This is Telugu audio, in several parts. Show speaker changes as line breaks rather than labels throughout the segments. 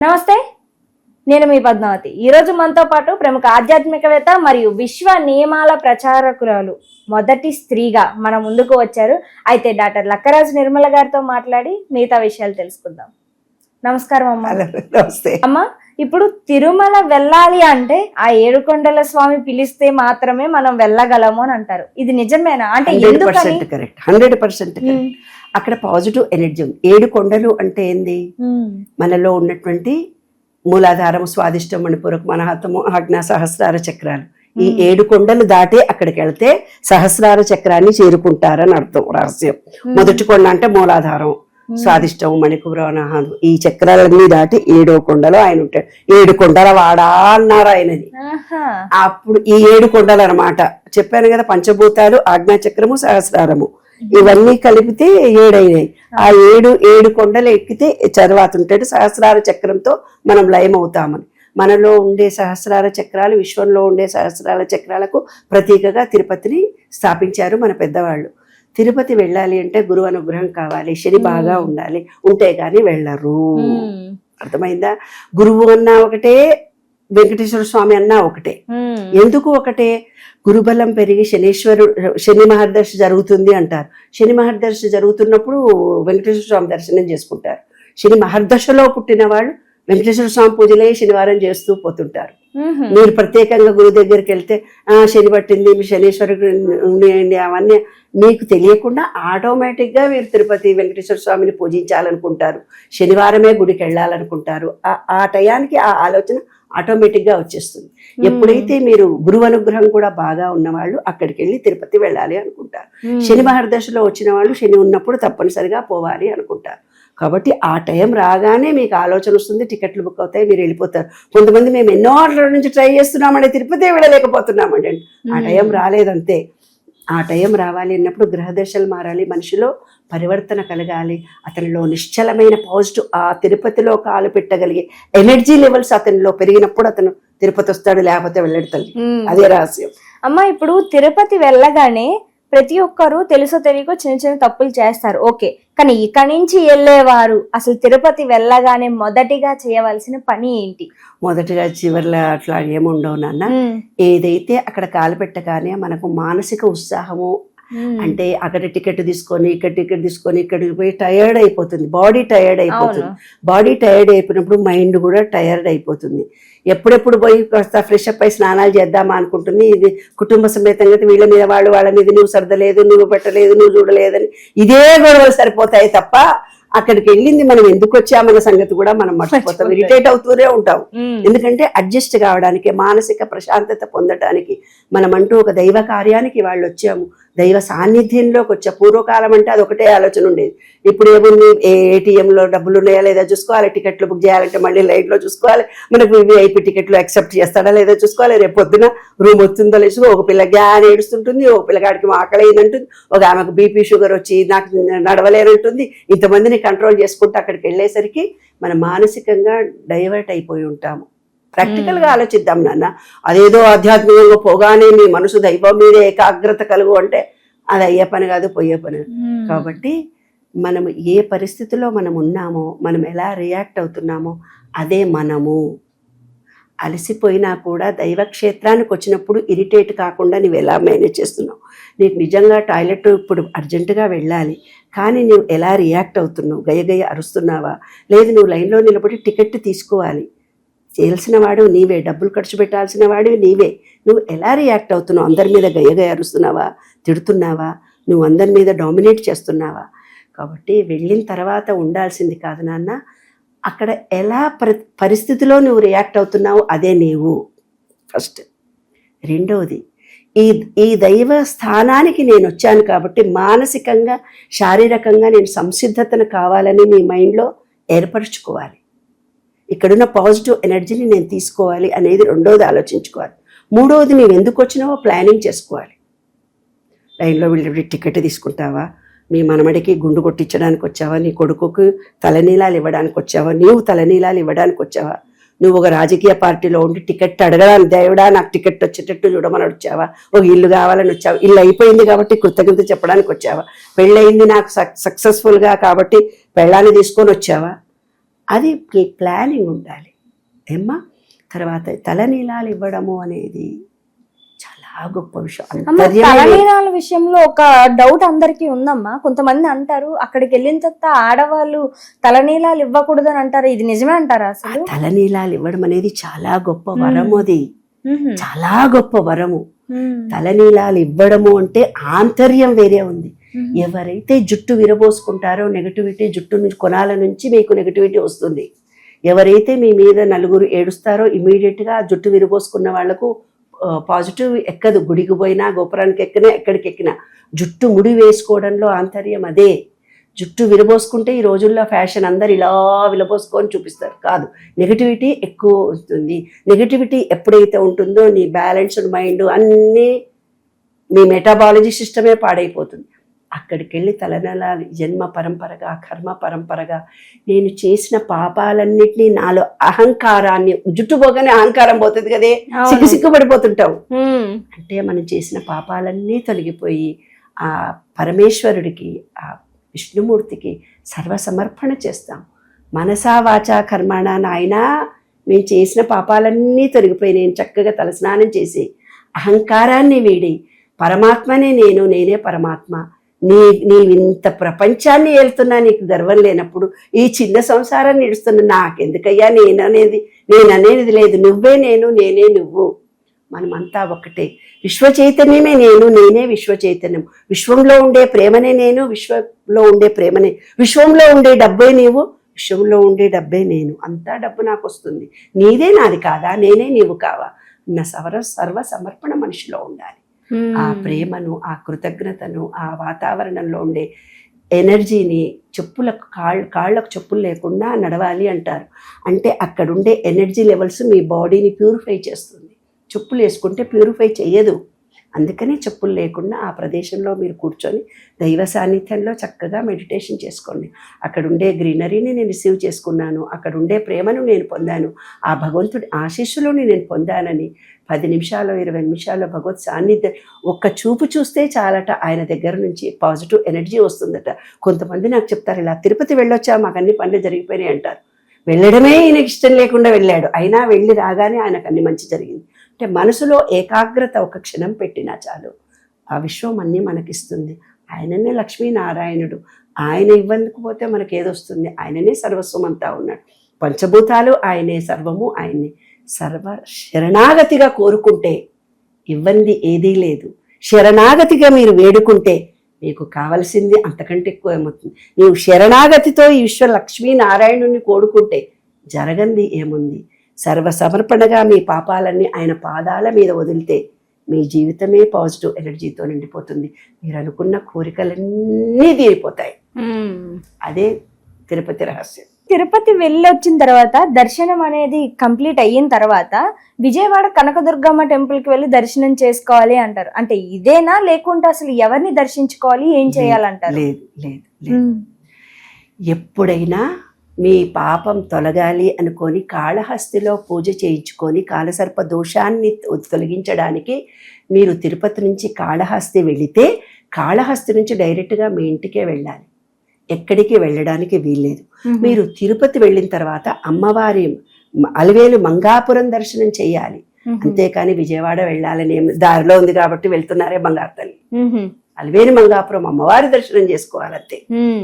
నమస్తే నేను మీ పద్మావతి. ఈరోజు మనతో పాటు ప్రముఖ ఆధ్యాత్మికవేత్త మరియు విశ్వ నియమాల ప్రచారకురాలు మొదటి స్త్రీగా మన ముందుకు వచ్చారు. అయితే డాక్టర్ లక్కరాజు నిర్మల గారితో మాట్లాడి మిగతా విషయాలు తెలుసుకుందాం. నమస్కారం అమ్మ.
నమస్తే.
అమ్మ ఇప్పుడు తిరుమల వెళ్ళాలి అంటే ఆ ఏడుకొండల స్వామి పిలిస్తే మాత్రమే మనం వెళ్ళగలము అని అంటారు. ఇది నిజమేనా? అంటే
hundred percent correct. Hundred percent
um,
అక్కడ పాజిటివ్ ఎనర్జీ ఉంది. ఏడు కొండలు అంటే ఏంది? మనలో ఉన్నటువంటి మూలాధారం స్వాదిష్టం మణిపూరక మనహతము ఆజ్ఞా సహస్రార చక్రాలు. ఈ ఏడు కొండలు దాటే అక్కడికి వెళ్తే సహస్రార చక్రాన్ని చేరుకుంటారని అర్థం రహస్యం. మొదటి కొండ అంటే మూలాధారం స్వాదిష్టం అనాహతం ఈ చక్రాలన్నీ దాటి ఏడో కొండలో ఆయన ఉంటాడు. ఏడు కొండల వాడా అన్నారు ఆయనది. అప్పుడు ఈ ఏడు కొండలు అనమాట చెప్పాను కదా పంచభూతాలు ఆజ్ఞాచక్రము సహస్రారము. ఇవన్నీ కలిపితే ఏడైనాయి. ఆ ఏడు ఏడు కొండలు ఎక్కితే తర్వాత ఉంటాడు. సహస్రార చక్రంతో మనం లయం అవుతామని మనలో ఉండే సహస్రార చక్రాలు విశ్వంలో ఉండే సహస్రార చక్రాలకు ప్రతీకగా తిరుపతిని స్థాపించారు మన పెద్దవాళ్ళు. తిరుపతి వెళ్ళాలి అంటే గురువు అనుగ్రహం కావాలి. శని బాగా ఉండాలి. ఉంటే గాని వెళ్ళరు. అర్థమైందా? గురువు అన్నా ఒకటే వెంకటేశ్వర స్వామి అన్నా ఒకటే. ఎందుకు ఒకటే? గురుబలం పెరిగి శనీశ్వరు శని మహర్దర్శి జరుగుతుంది అంటారు. శని మహర్దర్శి జరుగుతున్నప్పుడు వెంకటేశ్వర స్వామి దర్శనం చేసుకుంటారు. శని మహర్దశలో పుట్టిన వాళ్ళు వెంకటేశ్వర స్వామి పూజలే శనివారం చేస్తూ పోతుంటారు. మీరు ప్రత్యేకంగా గురువు దగ్గరికి వెళ్తే "ఆ, శని పట్టింది మీ శనీశ్వరుడు అవన్నీ మీకు తెలియకుండా ఆటోమేటిక్గా మీరు తిరుపతి వెంకటేశ్వర స్వామిని పూజించాలనుకుంటారు. శనివారమే గుడికి వెళ్ళాలనుకుంటారు. ఆ- ఆ టయానికి ఆ ఆలోచన ఆటోమేటిక్గా వచ్చేస్తుంది. ఎప్పుడైతే మీరు గురువు అనుగ్రహం కూడా బాగా ఉన్నవాళ్ళు అక్కడికి వెళ్ళి తిరుపతి వెళ్ళాలి అనుకుంటారు.
ఉమ్,
శని మహర్దశలో వచ్చిన వాళ్ళు శని ఉన్నప్పుడు తప్పనిసరిగా పోవాలి అనుకుంటారు. కాబట్టి ఆ టైం రాగానే మీకు ఆలోచన వస్తుంది టికెట్లు బుక్ అవుతాయి మీరు వెళ్ళిపోతారు. కొంతమంది మేము ఎన్నో రోజుల నుంచి ట్రై చేస్తున్నామండి తిరుపతి వెళ్ళలేకపోతున్నామండి. ఆ టైం రాలేదంతే. ఆ టైం రావాలి అన్నప్పుడు గ్రహదశలు మారాలి. మనిషిలో పరివర్తన కలగాలి. అతనిలో నిశ్చలమైన పాజిటివ్ ఆ తిరుపతిలో కాలు పెట్టగలిగే ఎనర్జీ లెవెల్స్ అతనిలో పెరిగినప్పుడు అతను తిరుపతి వస్తాడు లేకపోతే వెళ్ళడు తల్లి.
ఉమ్.
అదే రహస్యం.
అమ్మ ఇప్పుడు తిరుపతి వెళ్ళగానే ప్రతి ఒక్కరు తెలుసో తెలియకో చిన్న చిన్న తప్పులు చేస్తారు. ఓకే. కానీ ఇక నుంచి వెళ్ళేవారు. అసలు తిరుపతి వెళ్ళగానే మొదటిగా చేయవలసిన పని ఏంటి?
మొదటిగా చివర్లో అట్లా ఏముండవు నాన్న. ఏదైతే అక్కడ కాలు పెట్టగానే మనకు మానసిక ఉత్సాహము అంటే అక్కడ టికెట్ తీసుకొని ఇక్కడ టికెట్ తీసుకొని ఇక్కడికి పోయి టయర్డ్ అయిపోతుంది. బాడీ టయర్డ్ అయిపోతుంది. బాడీ టయర్డ్ అయిపోయినప్పుడు మైండ్ కూడా టయర్డ్ అయిపోతుంది. ఎప్పుడెప్పుడు పోయి కాస్త ఫ్రెష్ అప్ అయి స్నానాలు చేద్దామా అనుకుంటుంది. ఇది కుటుంబ సమేతంగా వీళ్ళ మీద వాళ్ళు వాళ్ళ మీద నువ్వు సర్దలేదు నువ్వు పెట్టలేదు నువ్వు చూడలేదని ఇదే గొడవలు సరిపోతాయి తప్ప అక్కడికి వెళ్ళింది మనం ఎందుకు వచ్చామన్న సంగతి కూడా మనం మర్చిపోతాం. ఇరిటేట్ అవుతూనే ఉంటాం.
ఉమ్,
ఎందుకంటే అడ్జస్ట్ కావడానికి మానసిక ప్రశాంతత పొందటానికి మనమంటూ ఒక దైవ కార్యానికి వాళ్ళు వచ్చాము. దైవ సాన్నిధ్యంలోకి వచ్చా పూర్వకాలం అంటే అది ఒకటే ఆలోచన ఉండేది. ఇప్పుడు ఏముంది? ఏటీఎంలో డబ్బులు ఉన్నాయా లేదా చూసుకోవాలి. టికెట్లు బుక్ చేయాలంటే మళ్ళీ లైట్లో చూసుకోవాలి. మనకు విఐపి టికెట్లు యాక్సెప్ట్ చేస్తాడా లేదా చూసుకోవాలి. రేపు పొద్దున రూమ్ వస్తుందో లేదు ఒక పిల్ల గ్యాన్ ఏడుస్తుంటుంది. ఒక పిల్లగాడికి ఆకలి అయిందంటుంది. ఒక ఆమెకు బీపీ షుగర్ వచ్చి నాకు నడవలేనంటుంది. ఇంతమందిని కంట్రోల్ చేసుకుంటూ అక్కడికి వెళ్ళేసరికి మనం మానసికంగా డైవర్ట్ అయిపోయి ఉంటాము. ప్రాక్టికల్గా ఆలోచిద్దాం నాన్న. అదేదో ఆధ్యాత్మికంగా పోగానే మీ మనసు దైవం మీద ఏకాగ్రత కలుగు అంటే అది అయ్యే పని కాదు పోయే పని.
ఉమ్,
కాబట్టి మనం ఏ పరిస్థితిలో మనం ఉన్నామో మనం ఎలా రియాక్ట్ అవుతున్నామో అదే మనము. అలసిపోయినా కూడా దైవక్షేత్రానికి వచ్చినప్పుడు ఇరిటేట్ కాకుండా నువ్వు ఎలా మేనేజ్ చేస్తున్నావు? నీకు నిజంగా టాయిలెట్ ఇప్పుడు అర్జెంటుగా వెళ్ళాలి కానీ నువ్వు ఎలా రియాక్ట్ అవుతున్నావు? గయ గయ అరుస్తున్నావా? లేదు నువ్వు లైన్లో నిలబడి టికెట్ తీసుకోవాలి. చేయాల్సిన వాడు నీవే డబ్బులు ఖర్చు పెట్టాల్సిన వాడివి నీవే. నువ్వు ఎలా రియాక్ట్ అవుతున్నావు? అందరి మీద గయ్యగా అరుస్తున్నావా తిడుతున్నావా? నువ్వు అందరి మీద డామినేట్ చేస్తున్నావా? కాబట్టి వెళ్ళిన తర్వాత ఉండాల్సింది కాదు నాన్న అక్కడ ఎలా పరి పరిస్థితిలో నువ్వు రియాక్ట్ అవుతున్నావు అదే నీవు. ఫస్ట్ రెండవది ఈ ఈ దైవ స్థానానికి నేను వచ్చాను కాబట్టి మానసికంగా శారీరకంగా నేను సంసిద్ధతను కావాలని మీ మైండ్లో ఏర్పరచుకోవాలి. ఇక్కడున్న పాజిటివ్ ఎనర్జీని నేను తీసుకోవాలి అనేది రెండోది ఆలోచించుకోవాలి. మూడవది నీవు ఎందుకు వచ్చినావో ప్లానింగ్ చేసుకోవాలి. లైన్లో వెళ్ళి టికెట్ తీసుకుంటావా? మీ మనమడికి గుండు కొట్టించడానికి వచ్చావా? నీ కొడుకుకు తలనీలాలు ఇవ్వడానికి వచ్చావా? నీవు తలనీలాలు ఇవ్వడానికి వచ్చావా? నువ్వు ఒక రాజకీయ పార్టీలో ఉండి టికెట్ అడగడానికి దేవుడా నాకు టికెట్ వచ్చేటట్టు చూడమని వచ్చావా? ఒక ఇల్లు కావాలని వచ్చావా? ఇల్లు అయిపోయింది కాబట్టి కృతజ్ఞత చెప్పడానికి వచ్చావా? పెళ్ళయింది నాకు సక్సెస్ఫుల్గా కాబట్టి పెళ్ళాన్ని తీసుకొని వచ్చావా? అది ప్ల- ప్లానింగ్ ఉండాలి. ఏమ్మా తర్వాత తలనీలాలు ఇవ్వడము అనేది చాలా గొప్ప విషయం.
తలనీలాల విషయంలో ఒక డౌట్ అందరికీ ఉందమ్మా. కొంతమంది అంటారు అక్కడికి వెళ్ళిన తర్వాత ఆడవాళ్ళు తలనీలాలు ఇవ్వకూడదు అని అంటారు. ఇది నిజమే అంటారా అసలు?
తలనీలాలు ఇవ్వడం అనేది చాలా గొప్ప వరము అది. చాలా గొప్ప వరము. తలనీలాలు ఇవ్వడము అంటే ఆంతర్యం వేరే ఉంది. ఎవరైతే జుట్టు విరబోసుకుంటారో నెగటివిటీ జుట్టు నుంచి కొనాల నుంచి మీకు నెగటివిటీ వస్తుంది. ఎవరైతే మీ మీద నలుగురు ఏడుస్తారో ఇమీడియట్గా జుట్టు విరబోసుకున్న వాళ్ళకు పాజిటివ్ ఎక్కదు. గుడికి పోయినా గోపురానికి ఎక్కినా ఎక్కడికి ఎక్కినా. జుట్టు ముడి వేసుకోవడంలో ఆంతర్యం అదే. జుట్టు విరబోసుకుంటే ఈ రోజుల్లో ఫ్యాషన్ అందరు ఇలా విలబోసుకొని చూపిస్తారు. కాదు. నెగటివిటీ ఎక్కువ వస్తుంది నెగటివిటీ ఎప్పుడైతే ఉంటుందో నీ బ్యాలెన్స్డ్ మైండ్ అన్నీ మీ మెటాబాలజీ సిస్టమే పాడైపోతుంది. అక్కడికి వెళ్ళి తలనెలాలి జన్మ పరంపరగా కర్మ పరంపరగా నేను చేసిన పాపాలన్నిటినీ నాలో అహంకారాన్ని జుట్టు పోగానే అహంకారం పోతుంది కదే. సిగ్గు సిగ్గు పడిపోతుంటావు
మ్మ్.
అంటే మనం చేసిన పాపాలన్నీ తొలగిపోయి ఆ పరమేశ్వరుడికి ఆ విష్ణుమూర్తికి సర్వసమర్పణ చేస్తాం మనసా వాచా కర్మణ నాయన మేము చేసిన పాపాలన్నీ తొలగిపోయి నేను చక్కగా తలస్నానం చేసి అహంకారాన్ని వీడి పరమాత్మనే నేను నేనే పరమాత్మ నీ నీవు ఇంత ప్రపంచాన్ని వెళ్తున్నా నీకు గర్వం లేనప్పుడు ఈ చిన్న సంసారాన్ని ఇడుస్తున్నా నాకెందుకయ్యా? నేననేది నేననేది లేదు. నువ్వే నేను నేనే నువ్వు. మనమంతా ఒకటే. విశ్వ చైతన్యమే నేను నేనే విశ్వ చైతన్యం. విశ్వంలో ఉండే ప్రేమనే నేను విశ్వంలో ఉండే ప్రేమనే. విశ్వంలో ఉండే డబ్బే నీవు విశ్వంలో ఉండే డబ్బే నేను. అంతా డబ్బు నాకు వస్తుంది నీదే నాది కాదా? నేనే నీవు కావా? నా సర్వ సర్వ సమర్పణ మనిషిలో ఉండాలి. ఆ. ప్రేమను ఆ కృతజ్ఞతను ఆ వాతావరణంలో ఉండే ఎనర్జీని చెప్పులకు కాళ్ళ కాళ్ళకు చెప్పులు లేకుండా నడవాలి అంటారు. అంటే అక్కడ ఉండే ఎనర్జీ లెవెల్స్ మీ బాడీని ప్యూరిఫై చేస్తుంది. చెప్పులు వేసుకుంటే ప్యూరిఫై చేయదు అందుకనే చెప్పులు లేకుండా ఆ ప్రదేశంలో మీరు కూర్చొని దైవ సాన్నిధ్యంలో చక్కగా మెడిటేషన్ చేసుకోండి. అక్కడ ఉండే గ్రీనరీని నేను రిసీవ్ చేసుకున్నాను. అక్కడ ఉండే ప్రేమను నేను పొందాను. ఆ భగవంతుడి ఆశీస్సులను నేను పొందానని పది నిమిషాలు ఇరవై నిమిషాలు భగవత్ సాన్నిధ్యం ఒక్క చూపు చూస్తే చాలట. ఆయన దగ్గర నుంచి పాజిటివ్ ఎనర్జీ వస్తుందట. కొంతమంది నాకు చెప్తారు ఇలా తిరుపతి వెళ్ళొచ్చా? మాకు అన్ని పనులు జరిగిపోయినాయి అంటారు. వెళ్ళడమే ఈయనకి ఇష్టం లేకుండా వెళ్ళాడు. అయినా వెళ్ళి రాగానే ఆయనకు అన్ని మంచి జరిగింది. అంటే మనసులో ఏకాగ్రత ఒక క్షణం పెట్టినా చాలు. ఆ విశ్వం అన్నీ మనకిస్తుంది. ఆయననే లక్ష్మీనారాయణుడు. ఆయన ఇవ్వకపోతే మనకి ఏదొస్తుంది ఆయననే సర్వస్వం అంతా ఉన్నాడు. పంచభూతాలు ఆయనే సర్వము ఆయనే సర్వ శరణాగతిగా కోరుకుంటే ఇవ్వంది ఏదీ లేదు. శరణాగతిగా మీరు వేడుకుంటే మీకు కావలసింది అంతకంటే ఎక్కువ ఏమవుతుంది? నీవు శరణాగతితో ఈ విశ్వ లక్ష్మీ నారాయణుని కోరుకుంటే జరగంది ఏముంది? సర్వ సమర్పణగా మీ పాపాలన్నీ ఆయన పాదాల మీద వదిలితే మీ జీవితమే పాజిటివ్ ఎనర్జీతో నిండిపోతుంది. మీరు అనుకున్న కోరికలన్నీ తీరిపోతాయి. అదే తిరుపతి రహస్యం.
తిరుపతి వెళ్ళొచ్చిన తర్వాత దర్శనం అనేది కంప్లీట్ అయిన తర్వాత విజయవాడ కనకదుర్గమ్మ టెంపుల్కి వెళ్ళి దర్శనం చేసుకోవాలి అంటారు. అంటే ఇదేనా లేకుంటే అసలు ఎవరిని దర్శించుకోవాలి ఏం చేయాలంటారు?
లేదు లేదు లేదు. ఎప్పుడైనా మీ పాపం తొలగాలి అనుకొని కాళహస్తిలో పూజ చేయించుకొని కాలసర్ప దోషాన్ని తొలగించడానికి మీరు తిరుపతి నుంచి కాళహస్తి వెళితే కాళహస్తి నుంచి డైరెక్ట్గా మీ ఇంటికే వెళ్ళాలి. ఎక్కడికి వెళ్ళడానికి వీల్లేదు. మీరు తిరుపతి వెళ్ళిన తర్వాత అమ్మవారి అలివేలు మంగాపురం దర్శనం చేయాలి. అంతేకాని విజయవాడ వెళ్ళాలని దారిలో ఉంది కాబట్టి వెళ్తున్నారే బంగారు తల్లి
మ్మ్.
అలివేలు మంగాపురం అమ్మవారి దర్శనం చేసుకోవాలంతే.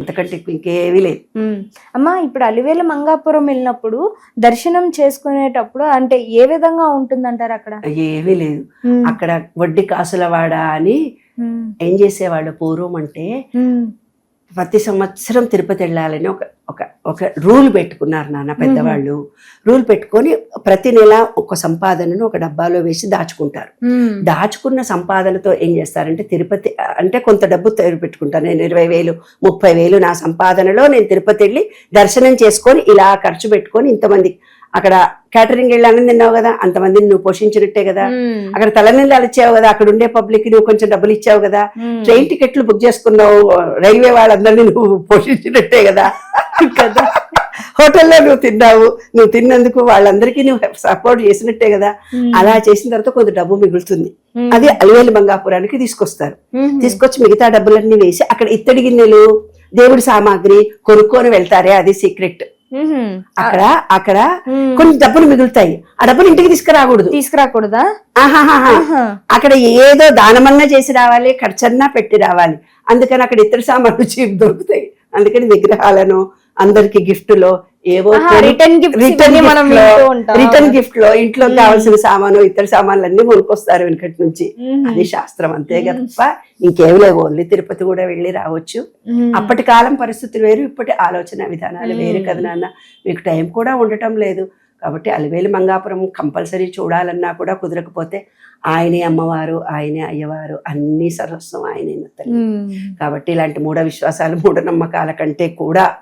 అంతకంటే ఇంకేమీ లేదు
మ్మ్. అమ్మా ఇప్పుడు అలివేల మంగాపురం వెళ్ళినప్పుడు దర్శనం చేసుకునేటప్పుడు అంటే ఏ విధంగా ఉంటుందంటారు అక్కడ
ఏమీ లేదు. అక్కడ వడ్డీ కాసులవాడ అని. ఏం చేసేవాళ్ళు పూర్వం అంటే. ప్రతి సంవత్సరం తిరుపతి వెళ్ళాలని ఒక ఒక ఒక రూల్ పెట్టుకున్నారు నాన్న పెద్దవాళ్ళు. రూల్ పెట్టుకొని ప్రతి నెల ఒక సంపాదనను ఒక డబ్బాలో వేసి దాచుకుంటారు. దాచుకున్న సంపాదనతో ఏం చేస్తారంటే తిరుపతి అంటే కొంత డబ్బు తయారు పెట్టుకుంటాను నేను ఇరవై వేలు ముప్పై వేలు నా సంపాదనలో నేను తిరుపతి వెళ్ళి దర్శనం చేసుకొని ఇలా ఖర్చు పెట్టుకొని ఇంతమంది అక్కడ క్యాటరింగ్ వెళ్ళానని తిన్నావు కదా అంతమందిని నువ్వు పోషించినట్టే కదా. అక్కడ తలనీళ్ళు ఇచ్చావు కదా అక్కడ ఉండే పబ్లిక్ నువ్వు కొంచెం డబ్బులు ఇచ్చావు కదా. ట్రైన్ టికెట్లు బుక్ చేసుకున్నావు రైల్వే వాళ్ళందరినీ నువ్వు పోషించినట్టే కదా
కదా
హోటల్లో నువ్వు తిన్నావు నువ్వు తిన్నందుకు వాళ్ళందరికీ నువ్వు సపోర్ట్ చేసినట్టే కదా. అలా చేసిన తర్వాత కొంత డబ్బు మిగులుతుంది. అది అలివేలు మంగాపురానికి తీసుకొస్తారు. తీసుకొచ్చి మిగతా డబ్బులన్నీ వేసి అక్కడ ఇత్తడి గిన్నెలు దేవుడి సామాగ్రి కొనుక్కొని వెళ్తారే అది సీక్రెట్. అక్కడ అక్కడ. కొన్ని డబ్బులు మిగులుతాయి. ఆ డబ్బులు ఇంటికి తీసుకురాకూడదు.
తీసుకురాకూడదా.
అక్కడ ఏదో దానమన్నా చేసి రావాలి ఖర్చన్నా పెట్టి రావాలి. అందుకని అక్కడ ఇతర సామాన్లు చీప్ దొరుకుతాయి. అందుకని విగ్రహాలను అందరికి గిఫ్ట్లో ఏవో. రిటర్న్ గిఫ్ట్లో ఇంట్లో కావాల్సిన సామాను ఇతర సామాన్లు అన్ని కొనుక్కొస్తారు వెనకటి నుంచి.
మ్మ్.
అది శాస్త్రం అంతే తప్ప ఇంకేం లేవు ఓన్లీ తిరుపతి కూడా వెళ్ళి రావచ్చు. అప్పటి కాలం పరిస్థితులు వేరు ఇప్పటి ఆలోచన విధానాలు వేరు కదా నాన్న. మీకు టైం కూడా ఉండటం లేదు. కాబట్టి అలివేలు మంగాపురం కంపల్సరీ చూడాలన్నా కూడా కుదరకపోతే ఆయనే అమ్మవారు ఆయనే అయ్యవారు అన్ని సర్వస్వం ఆయనే తల్లి. కాబట్టి ఇలాంటి మూఢ విశ్వాసాలు మూఢనమ్మకాల కంటే కూడా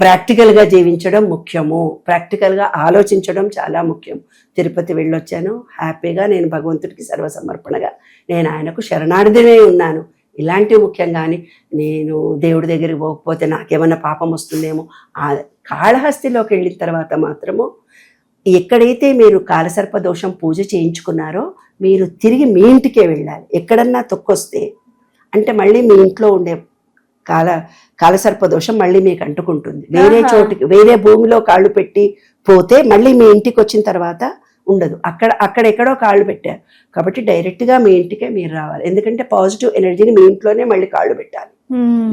ప్రాక్టికల్గా జీవించడం ముఖ్యము. ప్రాక్టికల్గా ఆలోచించడం చాలా ముఖ్యం తిరుపతి వెళ్ళొచ్చాను. హ్యాపీగా నేను భగవంతుడికి సర్వసమర్పణగా నేను ఆయనకు శరణార్థినే ఉన్నాను. ఇలాంటివి ముఖ్యం కానీ నేను దేవుడి దగ్గరికి పోకపోతే నాకేమన్నా పాపం వస్తుందేమో ఆ కాళహస్తిలోకి వెళ్ళిన తర్వాత మాత్రము ఎక్కడైతే మీరు కాలసర్ప దోషం పూజ చేయించుకున్నారో మీరు తిరిగి మీ ఇంటికే వెళ్ళాలి. ఎక్కడన్నా తొక్కొస్తే అంటే మళ్ళీ మీ ఇంట్లో ఉండే కాల కాలసర్ప దోషం మళ్ళీ మీకు అంటుకుంటుంది వేరే. చోటికి వేరే భూమిలో కాళ్ళు పెట్టి పోతే మళ్ళీ మీ ఇంటికి వచ్చిన తర్వాత ఉండదు. అక్కడ అక్కడ ఎక్కడో కాళ్ళు పెట్టారు. కాబట్టి డైరెక్ట్గా మీ ఇంటికే మీరు రావాలి. ఎందుకంటే పాజిటివ్ ఎనర్జీని మీ ఇంట్లోనే మళ్ళీ కాళ్ళు పెట్టాలి.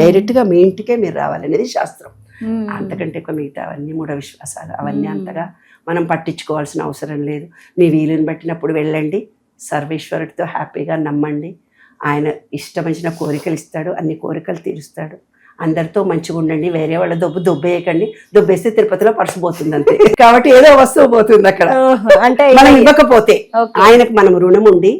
డైరెక్ట్గా మీ ఇంటికే మీరు రావాలి అనేది శాస్త్రం. అంతకంటే ఎక్కువ మిగతా అవన్నీ మూఢ విశ్వాసాలు. అవన్నీ. అంతగా మనం పట్టించుకోవాల్సిన అవసరం లేదు. మీ వీలుని బట్టినప్పుడు వెళ్ళండి. సర్వేశ్వరుడితో హ్యాపీగా నమ్మండి. ఆయన ఇష్టమైన కోరికలు ఇస్తాడు అన్ని కోరికలు తీరుస్తాడు. అందరితో మంచిగా ఉండండి వేరే వాళ్ళ దొబ్బు దొబ్బేయకండి దొబ్బేస్తే తిరుపతిలో పర్సు పోతుంది అంతే కాబట్టి ఏదో వస్తువు పోతుంది అక్కడ.
అంటే
మనం ఇవ్వకపోతే. ఆయనకు మనం రుణం ఉండి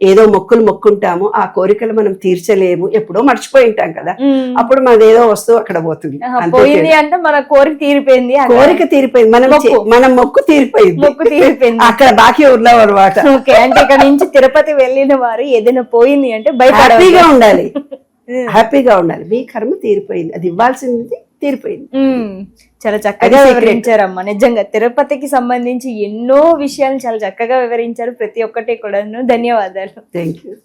ఏదో మొక్కులు మొక్కుంటాము ఆ కోరికలు మనం తీర్చలేము ఎప్పుడో మర్చిపోయి ఉంటాం కదా. అప్పుడు మనది ఏదో వస్తువు అక్కడ పోతుంది.
పోయింది అంటే మన కోరిక తీరిపోయింది.
కోరిక తీరిపోయింది. మనం. మనం మొక్కు తీరిపోయింది.
మొక్కు తీరిపోయింది.
అక్కడ బాకీ ఉన్నాం అనమాట
ఓకే అంటే ఇక్కడ నుంచి తిరుపతి వెళ్ళిన వారు ఏదైనా పోయింది అంటే భయపడవద్దు.
హ్యాపీగా ఉండాలి. హ్యాపీగా ఉండాలి. మీ కర్మ తీరిపోయింది. అది ఇవ్వాల్సింది తీరిపోయింది.
చాలా చక్కగా. వివరించారమ్మా నిజంగా తిరుపతికి సంబంధించి ఎన్నో విషయాలు చాలా చక్కగా వివరించారు. ప్రతి ఒక్కటి కూడాను. ధన్యవాదాలు.
Thank you